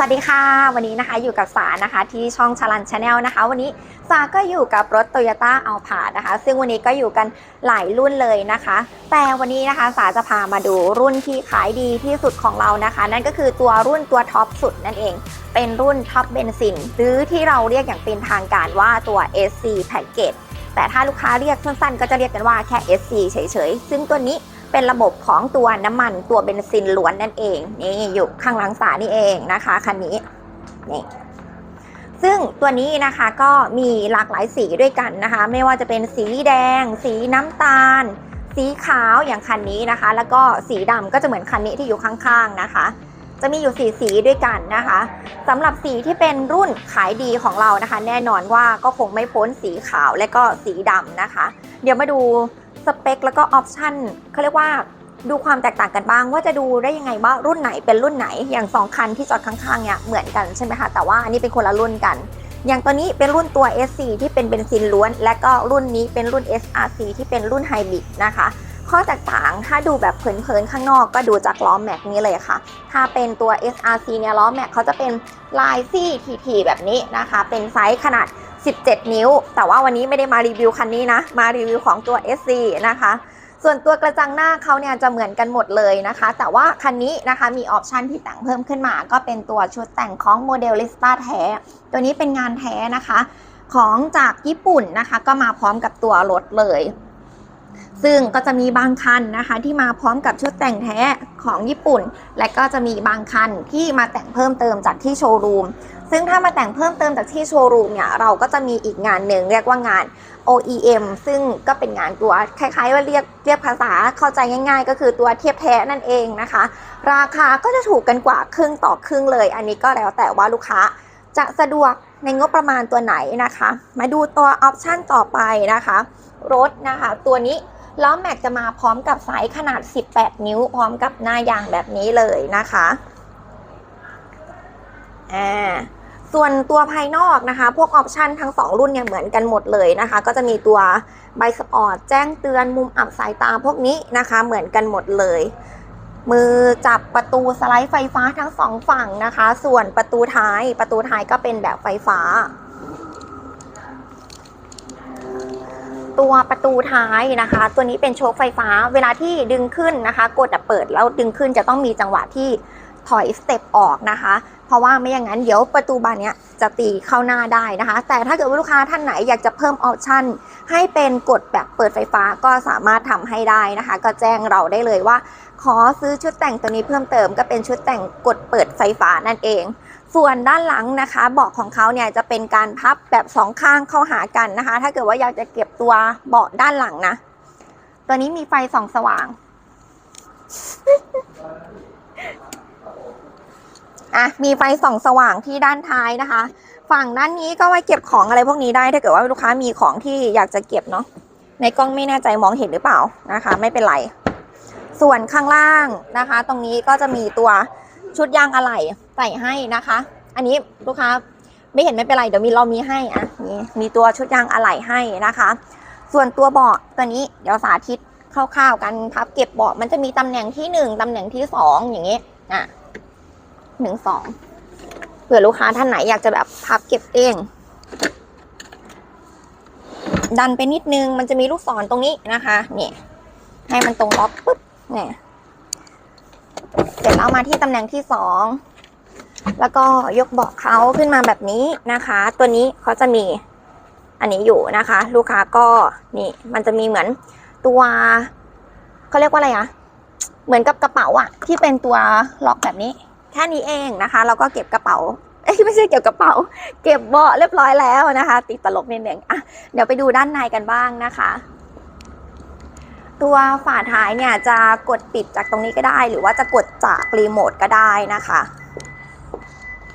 วัสดีค่ะ วันนี้นะคะอยู่กับสานะคะที่ช่องชาลันชาแนลนะคะ วันนี้สาก็อยู่กับรถ Toyota a l p a นะคะ ซึ่งวันนี้ก็อยู่กันหลายรุ่นเลยนะคะ แต่วันนี้นะคะสาจะพามาดูรุ่นที่ขายดีที่สุดของเรานะคะ นั่นก็คือตัวรุ่นตัวท็อปสุดนั่นเอง เป็นรุ่นท็อปเบนซินหรือที่เราเรียกอย่างเป็นทางการว่าตัว SC Package แต่ถ้าลูกค้าเรียกสั้นๆ ก็จะเรียกกันว่าแค่ SC เฉยๆ ซึ่งตัวนี้ เป็นระบบของตัวน้ำมันตัวเบนซินล้วนนั่นเองนี่อยู่ข้างหลังสานี่เองนะคะคันนี้นี่ซึ่งตัวนี้นะคะก็มีหลากหลายสีด้วยกันนะคะ ไม่ว่าจะเป็นสีแดง สีน้ำตาล สีขาวอย่างคันนี้นะคะ แล้วก็สีดำก็จะเหมือนคันนี้ที่อยู่ข้างๆนะคะ จะมีอยู่สีสีด้วยกันนะคะสำหรับสีที่เป็นรุ่นขายดีของเรานะคะ แน่นอนว่าก็คงไม่พ้นสีขาวและก็สีดำนะคะ เดี๋ยวมาดู สเปคแล้วก็ออปชันเขาเรียกว่าดูความแตกต่างกันบ้าง ว่าจะดูได้ยังไงว่ารุ่นไหนเป็นรุ่นไหนอย่างสองคันที่จอดข้างๆเนี่ยเหมือนกันใช่ไหมคะแต่ว่าอันนี้เป็นคนละรุ่นกัน อย่างตัวนี้เป็นรุ่นตัว SC ที่เป็นเบนซินล้วน และก็รุ่นนี้เป็นรุ่น SRC ที่เป็นรุ่นไฮบริดนะคะข้อแตกต่างถ้าดูแบบเผินๆข้างนอกก็ดูจากล้อแม็กนี้เลยค่ะ ถ้าเป็นตัว SRC เนี่ยล้อแม็กเขาจะเป็นลายซี่ทีๆแบบนี้นะคะ เป็นไซส์ขนาด 17 นิ้ว แต่ว่าวันนี้ไม่ได้มารีวิวคันนี้นะ มารีวิวของตัว SC นะคะ ส่วนตัวกระจังหน้าเขาเนี่ยจะเหมือนกันหมดเลยนะคะ แต่ว่าคันนี้นะคะมีออปชันที่แต่งเพิ่มขึ้นมา ก็เป็นตัวชุดแต่งของโมเดลลิสตาแท้ ตัวนี้เป็นงานแท้นะคะ ของจากญี่ปุ่นนะคะ ก็มาพร้อมกับตัวรถเลยซึ่งก็จะมีบางคันนะคะที่มาพร้อมกับชุดแต่งแท้ของญี่ปุ่น และก็จะมีบางคันที่มาแต่งเพิ่มเติมจากที่โชว์รูม ซึ่งถ้ามาแต่งเพิ่มเติมจากที่โชว์รูมเนี่ยเราก็จะมีอีกงานหนึ่งเรียกว่างาน OEM ซึ่งก็เป็นงานตัวคล้ายๆ ว่าเรียกเรียกภาษาเข้าใจง่ายๆ ก็คือตัวเทียบแท้นั่นเองนะคะ ราคาก็จะถูกกันกว่าครึ่งต่อครึ่งเลย อันนี้ก็แล้วแต่ว่าลูกค้าจะสะดวกในงบประมาณตัวไหนนะคะ มาดูตัวออปชันต่อไปนะคะ รถนะคะ ตัวนี้ล้อแม็กจะมาพร้อมกับไซส์ขนาด 18 นิ้ว พร้อมกับหน้ายางแบบนี้เลยนะคะอ่า ส่วนตัวภายนอกนะคะ พวกออปชันทั้ง 2 รุ่นเนี่ยเหมือนกันหมดเลยนะคะ ก็จะมีตัวใบสปอร์ตแจ้งเตือนมุมอับสายตาพวกนี้นะคะ เหมือนกันหมดเลย มือจับประตูสไลด์ไฟฟ้าทั้งสองฝั่งนะคะ ส่วนประตูท้ายประตูท้ายก็เป็นแบบไฟฟ้า ตัวประตูท้ายนะคะ ตัวนี้เป็นโชคไฟฟ้า เวลาที่ดึงขึ้นนะคะ กดเปิดแล้วดึงขึ้นจะต้องมีจังหวะที่ถอยสเต็ปออกนะคะ เพราะว่าไม่อย่างนั้นเดี๋ยวประตูบานนี้จะตีเข้าหน้าได้นะคะ แต่ถ้าเกิดว่าลูกค้าท่านไหนอยากจะเพิ่มออปชั่นให้เป็นกดแบบเปิดไฟฟ้าก็สามารถทำให้ได้นะคะ ก็แจ้งเราได้เลยว่า ขอซื้อชุดแต่งตัวนี้เพิ่มเติมก็เป็นชุดแต่งกดเปิดไฟฟ้านั่นเอง ส่วนด้านหลังนะคะเบาะของเขาเนี่ยจะเป็นการพับแบบสองข้างเข้าหากันนะคะ ถ้าเกิดว่าอยากจะเก็บตัวเบาะด้านหลังนะ ตัวนี้มีไฟส่องสว่าง อะมีไฟส่องสว่างที่ด้านท้ายนะคะ ฝั่งด้านนี้ก็ไว้เก็บของอะไรพวกนี้ได้ถ้าเกิดว่าลูกค้ามีของที่อยากจะเก็บเนาะในกล้องไม่แน่ใจมองเห็นหรือเปล่านะคะ ไม่เป็นไร ส่วนข้างล่างนะคะ ตรงนี้ก็จะมีตัวชุดยางอะไหล่ใส่ให้นะคะ อันนี้ลูกค้าไม่เห็นไม่เป็นไรเดี๋ยวมีเรามีให้อะนี่มีตัวชุดยางอะไหล่ให้นะคะ ส่วนตัวเบาะตัวนี้เดี๋ยวสาธิตคร่าวๆกันพับเก็บเบาะมันจะมีตำแหน่งที่หนึ่งตำแหน่งที่สองอย่างนี้อะ หนึ่งสองเผื่อลูกค้าท่านไหนอยากจะแบบพับเก็บเองดันไปนิดนึงมันจะมีลูกศรตรงนี้นะคะเนี่ยให้มันตรงล็อกปุ๊บเนี่ยเสร็จแล้วมาที่ตำแหน่งที่สองแล้วก็ยกเบาะเขาขึ้นมาแบบนี้นะคะ ตัวนี้เขาจะมีอันนี้อยู่นะคะ ลูกค้าก็นี่มันจะมีเหมือนตัวเขาเรียกว่าอะไรอะเหมือนกับกระเป๋าอะที่เป็นตัวล็อกแบบนี้ แค่นี้เองนะคะแล้วก็เก็บกระเป๋าไม่ใช่เก็บกระเป๋า เก็บเบาะเรียบร้อยแล้วนะคะ ติดตลกนิดนึงอะเดี๋ยวไปดูด้านในกันบ้างนะคะ ตัวฝาท้ายเนี่ยจะกดปิดจากตรงนี้ก็ได้ หรือว่าจะกดจากรีโมทก็ได้นะคะ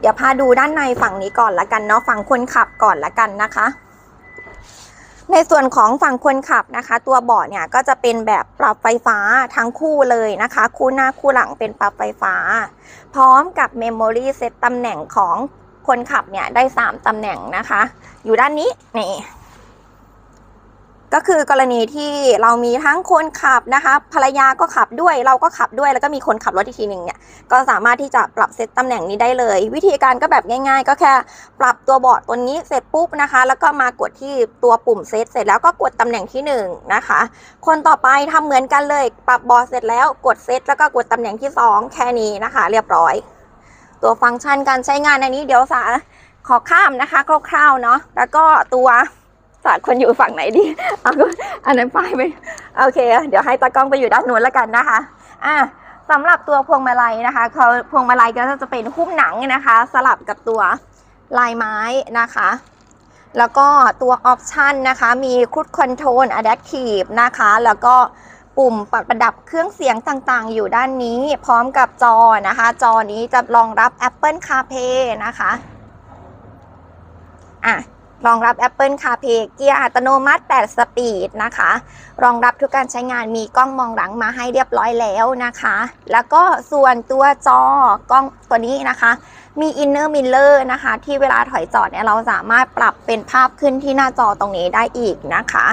เดี๋ยวพาดูด้านในฝั่งนี้ก่อนละกันเนาะฝั่งคนขับก่อนละกันนะคะ ในส่วนของฝั่งคนขับนะคะ ตัวเบาะเนี่ยก็จะเป็นแบบปรับไฟฟ้าทั้งคู่เลยนะคะ คู่หน้าคู่หลังเป็นปรับไฟฟ้า พร้อมกับเมมโมรี่เซตำแหน่งของคนขับเนี่ยได้ 3ตำแหน่งนะคะ อยู่ด้านนี้นี่ ก็คือกรณีที่เรามีทั้งคนขับนะคะ ภรรยาก็ขับด้วย เราก็ขับด้วย แล้วก็มีคนขับรถอีกทีหนึ่งเนี่ยก็สามารถที่จะปรับเซตตำแหน่งนี้ได้เลย วิธีการก็แบบง่าย ๆ ก็แค่ปรับตัวบอร์ดตัวนี้เสร็จปุ๊บนะคะ แล้วก็มากดที่ตัวปุ่มเซตเสร็จแล้วก็กดตำแหน่งที่หนึ่งนะคะ คนต่อไปทำเหมือนกันเลย ปรับบอร์ดเสร็จแล้วกดเซตแล้วก็กดตำแหน่งที่สองแค่นี้นะคะ เรียบร้อย ตัวฟังก์ชันการใช้งานอันนี้เดี๋ยวสาขอข้ามนะคะคร่าวๆเนาะแล้วก็ตัว สาควรอยู่ฝั่งไหนดีเอาอันนั้นไปไปโอเค เดี๋ยวให้ตากล้องไปอยู่ด้านนู้นแล้วกันนะคะอะสำหรับตัวพวงมาลัยนะคะเขาพวงมาลัยก็จะเป็นหุ้มหนังนะคะ สลับกับตัวลายไม้นะคะ แล้วก็ตัวออปชันนะคะ มีค u ดคอนโทรลอะแด t ทีฟนะคะ แล้วก็ปุ่มปรับประดับเครื่องเสียงต่างๆ อยู่ด้านนี้ พร้อมกับจอนะคะ จอนี้จะรองรับ Apple CarPlay นะคะ อะ รองรับ Apple CarPlay เกียร์อัตโนมัติ 8 สปีดนะคะ รองรับทุกการใช้งานมีกล้องมองหลังมาให้เรียบร้อยแล้วนะคะ แล้วก็ส่วนตัวจอกล้องตัวนี้นะคะ มี inner mirror นะคะ ที่เวลาถอยจอดเนี่ยเราสามารถปรับเป็นภาพขึ้นที่หน้าจอตรงนี้ได้อีกนะคะ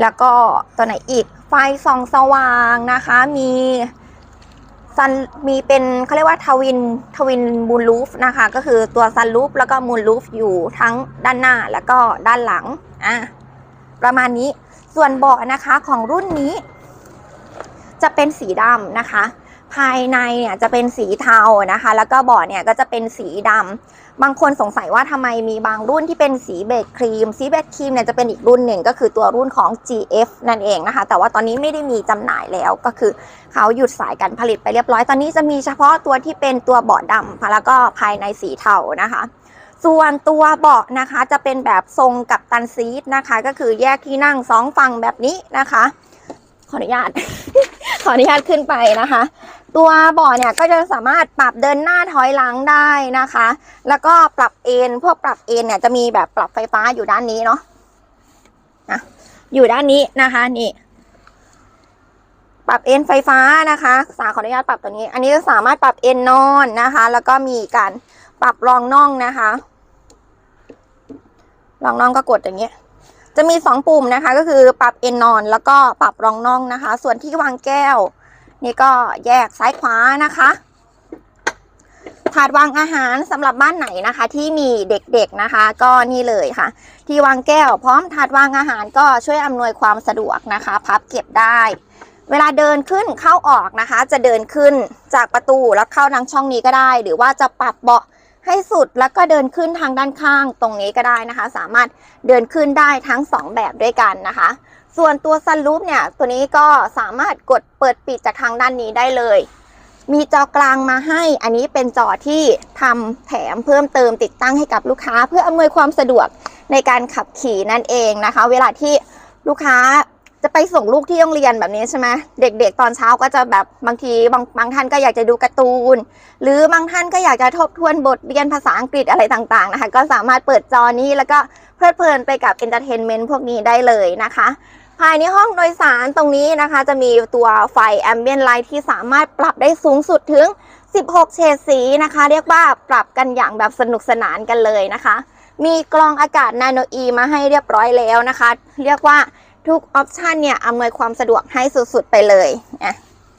แล้วก็ตัวไหนอีกไฟส่องสว่างนะคะมี ซันมีเป็นเขาเรียกว่าทวินทวินมูลลูฟนะคะ ก็คือตัวซันลูฟแล้วก็มูลลูฟอยู่ทั้งด้านหน้าแล้วก็ด้านหลังอะประมาณนี้ส่วนเบาะนะคะของรุ่นนี้ จะเป็นสีดำนะคะ ภายในเนี่ยจะเป็นสีเทานะคะ แล้วก็เบาะเนี่ยก็จะเป็นสีดำบางคนสงสัยว่าทำไมมีบางรุ่นที่เป็นสีเบจครีม สีเบจครีมเนี่ยจะเป็นอีกรุ่นหนึ่งก็คือตัวรุ่นของ GF นั่นเองนะคะ แต่ว่าตอนนี้ไม่ได้มีจำหน่ายแล้วก็คือเขาหยุดสายการผลิตไปเรียบร้อย ตอนนี้จะมีเฉพาะตัวที่เป็นตัวเบาะดำแล้วก็ภายในสีเทานะคะส่วนตัวเบาะนะคะจะเป็นแบบทรงกับตันซีทนะคะ ก็คือแยกที่นั่งสองฝั่งแบบนี้นะคะ ขออนุญาต ขออนุญาตขึ้นไปนะคะ ตัวเบาะเนี่ยก็จะสามารถปรับเดินหน้าถอยหลังได้นะคะ แล้วก็ปรับเอนพวกปรับเอนเนี่ยจะมีแบบปรับไฟฟ้าอยู่ด้านนี้เนาะนะอยู่ด้านนี้นะคะนี่ ปรับเอนไฟฟ้านะคะสาขออนุญาตปรับตัวนี้ อันนี้จะสามารถปรับเอนนอนนะคะ แล้วก็มีการปรับรองน่องนะคะรองน่องก็กดอย่างเงี้ยจะมีสองปุ่มนะคะ ก็คือปรับเอนนอน แล้วก็ปรับรองน่องนะคะ ส่วนที่วางแก้ว นี่ก็แยกซ้ายขวานะคะถาดวางอาหารสำหรับบ้านไหนนะคะ ที่มีเด็กๆนะคะ ก็นี่เลยค่ะ ที่วางแก้วพร้อมถาดวางอาหารก็ช่วยอำนวยความสะดวกนะคะ พับเก็บได้ เวลาเดินขึ้นเข้าออกนะคะ จะเดินขึ้นจากประตูแล้วเข้าทางช่องนี้ก็ได้ หรือว่าจะปรับเบาะให้สุดแล้วก็เดินขึ้นทางด้านข้างตรงนี้ก็ได้นะคะ สามารถเดินขึ้นได้ทั้งสองแบบด้วยกันนะคะ ส่วนตัวซันรูฟเนี่ย ตัวนี้ก็สามารถกดเปิดปิดจากทางด้านนี้ได้เลย มีจอกลางมาให้ อันนี้เป็นจอที่ทำแถมเพิ่มเติมติดตั้งให้กับลูกค้า เพื่ออำนวยความสะดวกในการขับขี่นั่นเองนะคะ เวลาที่ลูกค้าจะไปส่งลูกที่โรงเรียนแบบนี้ใช่ไหมเด็กๆ ตอนเช้าก็จะแบบบางทีบางบางท่านก็อยากจะดูการ์ตูน หรือบางท่านก็อยากจะทบทวนบทเรียนภาษาอังกฤษอะไรต่างๆนะคะ ก็สามารถเปิดจอนี้แล้วก็เพลิดเพลินไปกับเอนเตอร์เทนเมนต์พวกนี้ได้เลยนะคะ ภายในห้องโดยสารตรงนี้นะคะ จะมีตัวไฟแอมเบียนไลท์ที่สามารถปรับได้สูงสุดถึง 16 เฉดสีนะคะ เรียกว่าปรับกันอย่างแบบสนุกสนานกันเลยนะคะ มีกรองอากาศนาโนอีมาให้เรียบร้อยแล้วนะคะ เรียกว่าทุกออปชันเนี่ยอำนวยความสะดวกให้สุดๆไปเลยอะ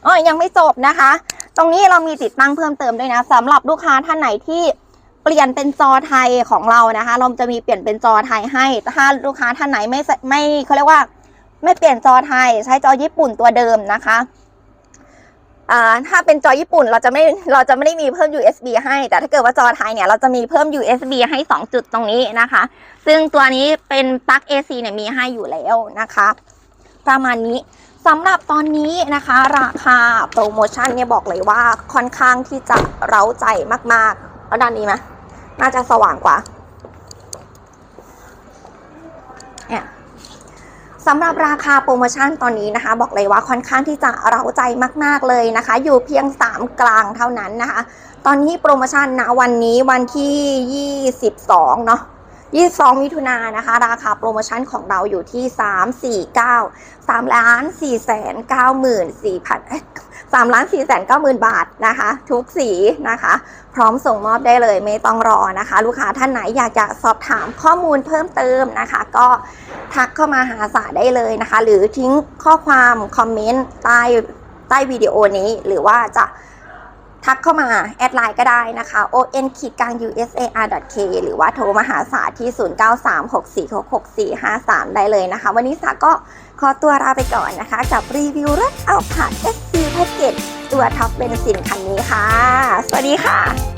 อ๋อยังไม่จบนะคะ ตรงนี้เรามีติดตั้งเพิ่มเติมด้วยนะสำหรับลูกค้าท่านไหนที่เปลี่ยนเป็นจอไทยของเรานะคะ เราจะมีเปลี่ยนเป็นจอไทยให้ ถ้าลูกค้าท่านไหนไม่ไม่เขาเรียกว่า ไม่เปลี่ยนจอไทย ใช้จอญี่ปุ่นตัวเดิมนะคะถ้าเป็นจอญี่ปุ่นเราจะไม่เราจะไม่ได้มีเพิ่ม USB ให้ แต่ถ้าเกิดว่าจอไทยเนี่ยเราจะมีเพิ่ม USB ให้ 2 จุดตรงนี้นะคะ ซึ่งตัวนี้เป็นปลั๊ก AC เนี่ยมีให้อยู่แล้วนะคะ ประมาณนี้สำหรับตอนนี้นะคะ ราคาโปรโมชั่นเนี่ยบอกเลยว่าค่อนข้างที่จะเร้าใจมากๆแล้วด้านนี้ไหมน่าจะสว่างกว่าเนี่ย สำหรับราคาโปรโมชั่นตอนนี้นะคะ บอกเลยว่าค่อนข้างที่จะเร้าใจมาก ๆเลยนะคะ อยู่เพียง 3 กลางเท่านั้นนะคะ ตอนนี้โปรโมชั่นนะวันนี้วันที่ 22 เนาะ 22 มิถุนายนนะคะ ราคาโปรโมชั่นของเราอยู่ที่ 349 3ล้าน4แสน9 4 0 0 0 3ล้าน4แสน9หมื่นบาทนะคะ ทุกสีนะคะ พร้อมส่งมอบได้เลยไม่ต้องรอนะคะ ลูกค้าท่านไหนอยากจะสอบถามข้อมูลเพิ่มเติมนะคะ ก็ทักเข้ามาหาสาได้เลยนะคะ หรือทิ้งข้อความคอมเมนต์ใต้ใต้วิดีโอนี้หรือว่าจะ ทักเข้ามาแอดไลน์ก็ได้นะคะ on ขีดกลาง usar k หรือว่าโทรมาหาสาที่ 0936466453 ได้เลยนะคะ วันนี้สาก็ขอตัวลาไปก่อนนะคะ กับรีวิวรถเอาผ่าน SC แพ็กเกจตัวท็อปเบนซินคันนี้ค่ะ สวัสดีค่ะ